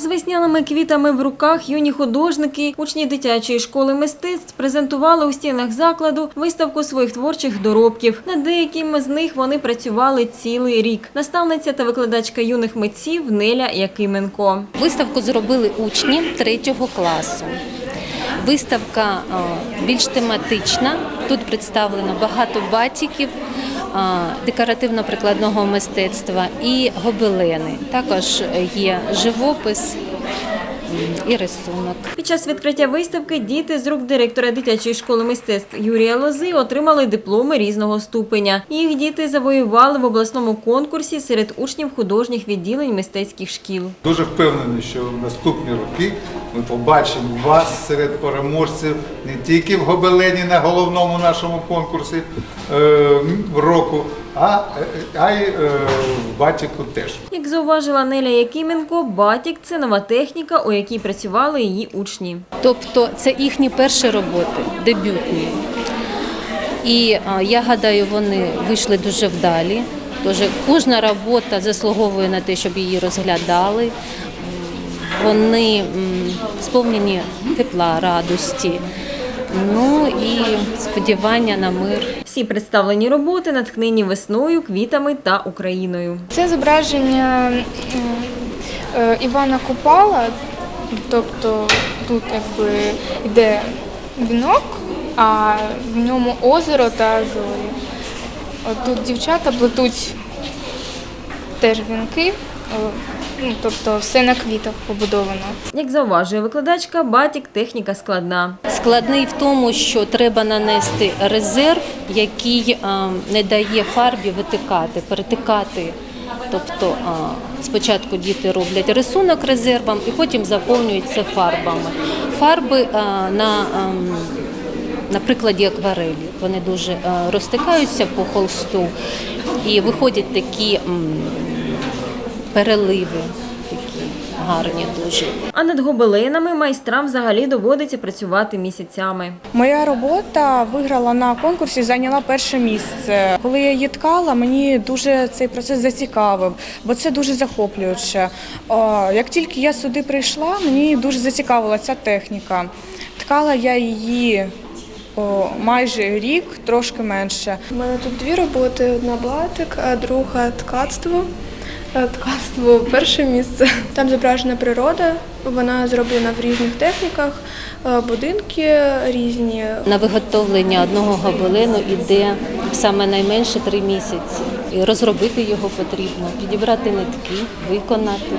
З весняними квітами в руках юні художники, учні дитячої школи мистецтв презентували у стінах закладу виставку своїх творчих доробків. Над деякими з них вони працювали цілий рік. Наставниця та викладачка юних митців Неля Якименко. Виставку зробили учні третього класу. Виставка е, більш тематична. Тут представлено багато батіків, декоративно-прикладного мистецтва і гобелени. Також є живопис і рисунок. Під час відкриття виставки діти з рук директора дитячої школи мистецтв Юрія Лози отримали дипломи різного ступеня. Їх діти завоювали в обласному конкурсі серед учнів художніх відділень мистецьких шкіл. Дуже впевнений, що в наступні роки ми побачимо вас серед переможців не тільки в Гобелені на головному нашому конкурсі е, року, а, а й е, в Батіку теж. Як зауважила Неля Якименко, батік це нова техніка, у якій працювали її учні. Тобто це їхні перші роботи, дебютні. І я гадаю, вони вийшли дуже вдалі. Тож кожна робота заслуговує на те, щоб її розглядали. Вони сповнені тепла, радості, ну і сподівання на мир. Всі представлені роботи натхнені весною, квітами та Україною. Це зображення е, Івана Купала, тобто тут якби йде вінок, а в ньому озеро та зорі. От Тут дівчата плетуть теж вінки, е, ну, тобто все на квітах побудовано. Як зауважує викладачка, батік техніка складна. Складний в тому, що треба нанести резерв, який а, не дає фарбі витикати, перетикати. Тобто а, спочатку діти роблять рисунок резервом і потім заповнюють це фарбами. Фарби а, на, ам, на прикладі акварелі вони дуже а, розтикаються по холсту і виходять такі переливи, такі гарні дуже. А над гобеленами майстрам взагалі доводиться працювати місяцями. Моя робота виграла на конкурсі, зайняла перше місце. Коли я її ткала, мені дуже цей процес зацікавив, бо це дуже захоплююче. Як тільки я сюди прийшла, мені дуже зацікавила ця техніка. Ткала я її о, майже рік, трошки менше. У мене тут дві роботи: одна батик, а друга ткацтво. Ткацтво перше місце. Там зображена природа, вона зроблена в різних техніках, е, будинки різні, На виготовлення одного гобелену йде саме найменше три місяці. Розробити його потрібно, підібрати нитки, виконати.